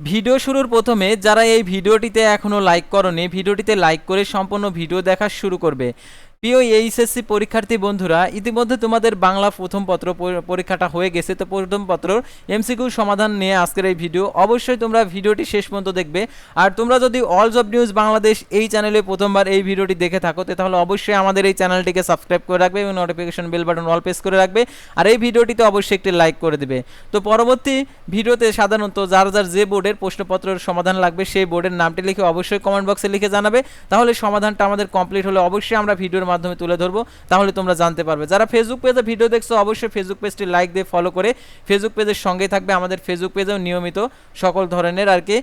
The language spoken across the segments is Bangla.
ভিডিও শুরুর প্রথমে যারা এই ভিডিওটিতে এখনও লাইক করনি, ভিডিওটিতে লাইক করে সম্পূর্ণ ভিডিও দেখা শুরু করবে। প্রিয় এইচএসসি পরীক্ষার্থী বন্ধুরা, ইতিমধ্যে তোমাদের বাংলা প্রথম পত্র পরীক্ষাটা হয়ে গেছে। তো প্রথম পত্র এমসিকিউ সমাধান নিয়ে আজকের এই ভিডিও। অবশ্যই তোমরা ভিডিওটি শেষ পর্যন্ত দেখবে। আর তোমরা যদি অল জব নিউজ বাংলাদেশ এই চ্যানেলে প্রথমবার এই ভিডিওটি দেখে থাকো তাহলে অবশ্যই আমাদের এই চ্যানেলটিকে সাবস্ক্রাইব করে রাখবে এবং notification bell button all press করে রাখবে। আর এই ভিডিওটিতে অবশ্যই একটি লাইক করে দেবে। তো পরবর্তী ভিডিওতে সাধারণত যার যার যে বোর্ডের প্রশ্নপত্রের সমাধান লাগবে, সেই বোর্ডের নামটি লিখে অবশ্যই কমেন্ট বক্সে লিখে জানাবে। তাহলে সমাধানটা আমাদের কমপ্লিট হলে অবশ্যই আমরা ভিডিওর মাধ্যমে তুলে ধরবো, তাহলে তোমরা জানতে পারবে। যারা ফেসবুক পেজে ভিডিও দেখছ, অবশ্যই ফেসবুক পেজটি লাইক দিয়ে ফলো করে ফেসবুক পেজের সঙ্গে থাকবে আমাদের ফেসবুক পেজেও নিয়মিত সকল ধরনের আর কি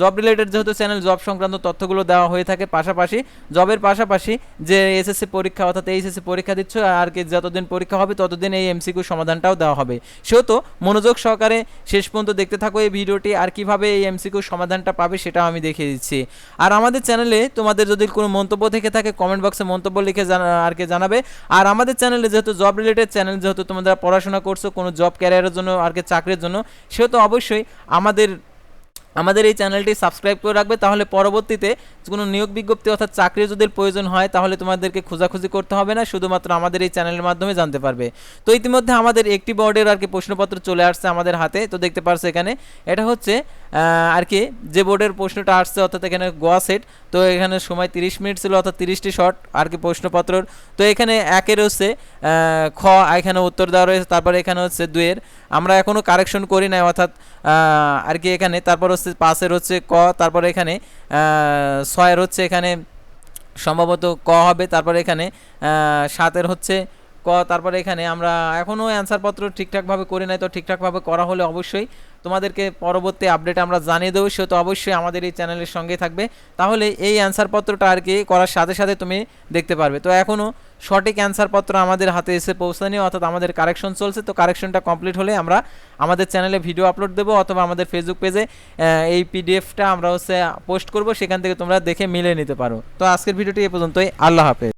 জব রিলেটেড যেহেতু চ্যানেল জব সংক্রান্ত তথ্যগুলো দেওয়া হয়ে থাকে পাশাপাশি। জবের পাশাপাশি যে এসএসসি পরীক্ষা অর্থাৎ এইচএসসি পরীক্ষা দিচ্ছ, আর কি যতদিন পরীক্ষা হবে, ততদিন এই এমসিকিউ সমাধানটাও দেওয়া হবে। সেহেতু মনোযোগ সহকারে শেষ পর্যন্ত দেখতে থাকো এই ভিডিওটি, আর কীভাবে এই এমসিকিউ সমাধানটা পাবে সেটাও আমি দেখিয়ে দিচ্ছি। আর আমাদের চ্যানেলে তোমাদের যদি কোনো মন্তব্য থেকে থাকে কমেন্ট বক্সে মন্তব্য লিখে জানা, আর কে জানাবে। আর আমাদের চ্যানেলে যেহেতু জব রিলেটেড চ্যানেল, যেহেতু তোমরা পড়াশোনা করছ কোনো জব ক্যারিয়ারের জন্য আর কি চাকরির জন্য, সেহেতু অবশ্যই আমাদের আমাদের এই চ্যানেলটি সাবস্ক্রাইব করে রাখবে, তাহলে পরবর্তীতে কোনো নিয়োগ বিজ্ঞপ্তি অর্থাৎ চাকরির যদি প্রয়োজন হয়, তাহলে তোমাদেরকে খোঁজাখুঁজি করতে হবে না, শুধুমাত্র আমাদের এই চ্যানেলের মাধ্যমে জানতে পারবে। তো ইতিমধ্যে আমাদের একটি বোর্ডের আর কি প্রশ্নপত্র চলে আসছে আমাদের হাতে, তো দেখতে পারছ এখানে। এটা হচ্ছে আর কি যে বোর্ডের প্রশ্নটা আসছে, অর্থাৎ এখানে গোয়া সেট, তো এখানে সময় তিরিশ মিনিট ছিল, অর্থাৎ তিরিশটি শর্ট আর কি প্রশ্নপত্রর। তো এখানে একের হচ্ছে খ, এখানে উত্তর দেওয়া রয়েছে, তারপরে এখানে হচ্ছে দুয়ের আমরা এখনও কারেকশন করি নাই, অর্থাৎ আর কি এখানে, তারপর হচ্ছে পাঁচের হচ্ছে ক, তারপরে এখানে ছয়ের হচ্ছে এখানে সম্ভবত ক হবে, তারপরে এখানে সাতের হচ্ছে ক, তারপরে এখানে আমরা এখনও অ্যান্সারপত্র ঠিকঠাকভাবে করি নাই, তো ঠিকঠাকভাবে করা হলে অবশ্যই তোমাদেরকে পরবর্তী আপডেট আমরা জানিয়ে দেবো, সে তো অবশ্যই আমাদের এই চ্যানেলের সঙ্গে থাকবে। তাহলে এই অ্যান্সারপত্রটা আর কি করার সাথে সাথে তুমি দেখতে পারবে। তো এখনও সঠিক অ্যান্সারপত্র আমাদের হাতে এসে পৌঁছায়নি, অর্থাৎ আমাদের কারেকশন চলছে, তো কারেকশনটা কমপ্লিট হলে আমরা আমাদের চ্যানেলে ভিডিও আপলোড দেবো, অথবা আমাদের ফেসবুক পেজে এই পিডিএফটা আমরা হচ্ছে পোস্ট করব, সেখান থেকে তোমরা দেখে মিলে নিতে পারো। তো আজকের ভিডিওটি এ পর্যন্তই, আল্লাহ হাফেজ।